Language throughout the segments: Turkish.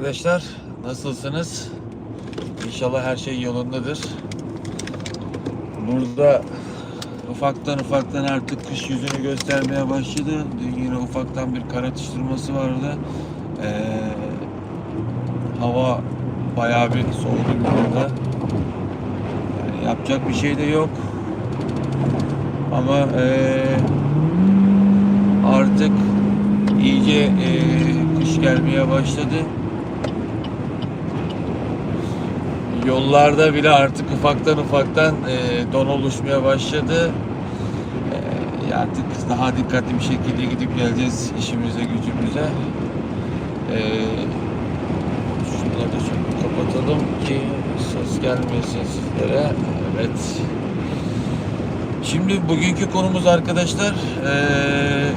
arkadaşlar. Nasılsınız? İnşallah her şey yolundadır. Burada ufaktan ufaktan artık kış yüzünü göstermeye başladı. Dün yine ufaktan bir kar atıştırması vardı. Ee, hava bayağı bir soğudu burada. Yani yapacak bir şey de yok. Ama ee, artık iyice ee, kış gelmeye başladı. Yollarda bile artık ufaktan ufaktan ee, don oluşmaya başladı. Ee, artık daha dikkatli bir şekilde gidip geleceğiz işimize gücümüze. Ee, şunları da şöyle kapatalım ki ses gelmesin sizlere. Evet. Şimdi bugünkü konumuz arkadaşlar ee,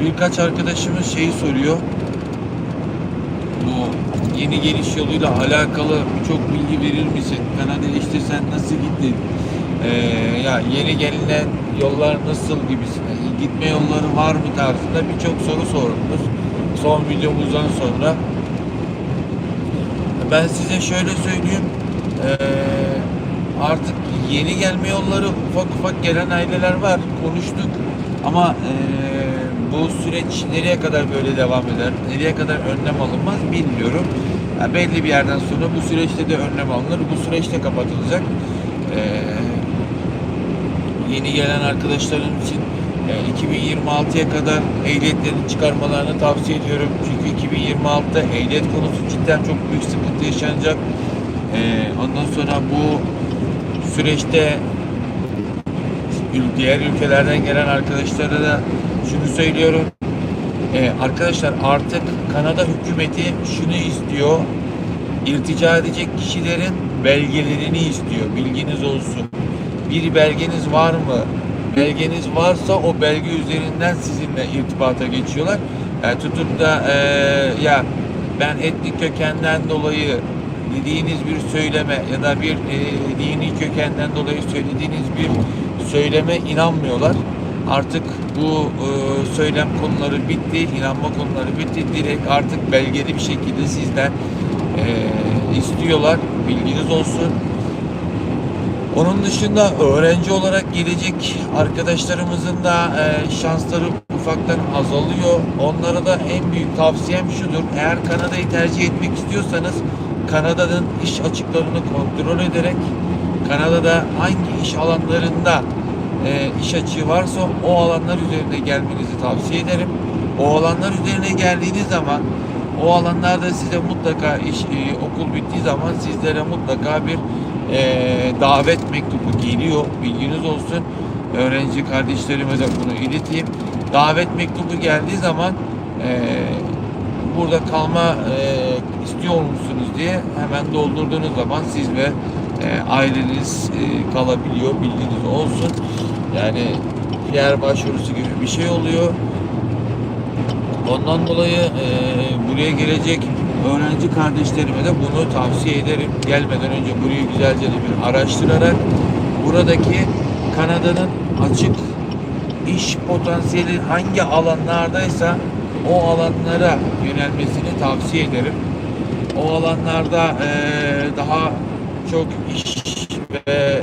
birkaç arkadaşımız şeyi soruyor. Bu yeni geliş yoluyla alakalı birçok bilgi verir misin? Kanada'ya işte sen nasıl gittin? Ee, ya yeni gelinen yollar nasıl gibisine, gitme yolları var mı tarzında birçok soru sordunuz. Son videomuzdan sonra. Ben size şöyle söyleyeyim. Ee, artık yeni gelme yolları ufak ufak gelen aileler var. Konuştuk. Ama ee, bu süreç nereye kadar böyle devam eder? Nereye kadar önlem alınmaz bilmiyorum. Ya belli bir yerden sonra bu süreçte de önlem alınır. Bu süreçte kapatılacak. Ee, yeni gelen arkadaşlarım için e, 2026'ya kadar ehliyetlerini çıkarmalarını tavsiye ediyorum. Çünkü 2026'da ehliyet konusu cidden çok büyük sıkıntı yaşanacak. Ee, ondan sonra bu süreçte diğer ülkelerden gelen arkadaşlara da şunu söylüyorum. Ee, arkadaşlar artık Kanada hükümeti şunu istiyor. İrtica edecek kişilerin belgelerini istiyor. Bilginiz olsun. Bir belgeniz var mı? Belgeniz varsa o belge üzerinden sizinle irtibata geçiyorlar. Yani tutup da eee, ya ben etnik kökenden dolayı dediğiniz bir söyleme ya da bir eee, dini kökenden dolayı söylediğiniz bir söyleme inanmıyorlar. Artık bu eee, söylem konuları bitti, inanma konuları bitti. Direkt artık belgeli bir şekilde sizden eee, istiyorlar. Bilginiz olsun. Onun dışında öğrenci olarak gelecek arkadaşlarımızın da e, şansları ufaktan azalıyor. Onlara da en büyük tavsiyem şudur. Eğer Kanada'yı tercih etmek istiyorsanız Kanada'nın iş açıklarını kontrol ederek Kanada'da hangi iş alanlarında e, iş açığı varsa o alanlar üzerine gelmenizi tavsiye ederim. O alanlar üzerine geldiğiniz zaman o alanlarda size mutlaka iş e, okul bittiği zaman sizlere mutlaka bir e, davet mektubu geliyor. Bilginiz olsun. Öğrenci kardeşlerime de bunu ileteyim. Davet mektubu geldiği zaman e, burada kalma e, istiyor musunuz diye hemen doldurduğunuz zaman siz ve e, aileniz e, kalabiliyor. Bilginiz olsun. Yani yer başvurusu gibi bir şey oluyor. Ondan dolayı e, buraya gelecek öğrenci kardeşlerime de bunu tavsiye ederim. Gelmeden önce burayı güzelce de bir araştırarak buradaki Kanada'nın açık iş potansiyeli hangi alanlardaysa o alanlara yönelmesini tavsiye ederim. O alanlarda e, daha çok iş ve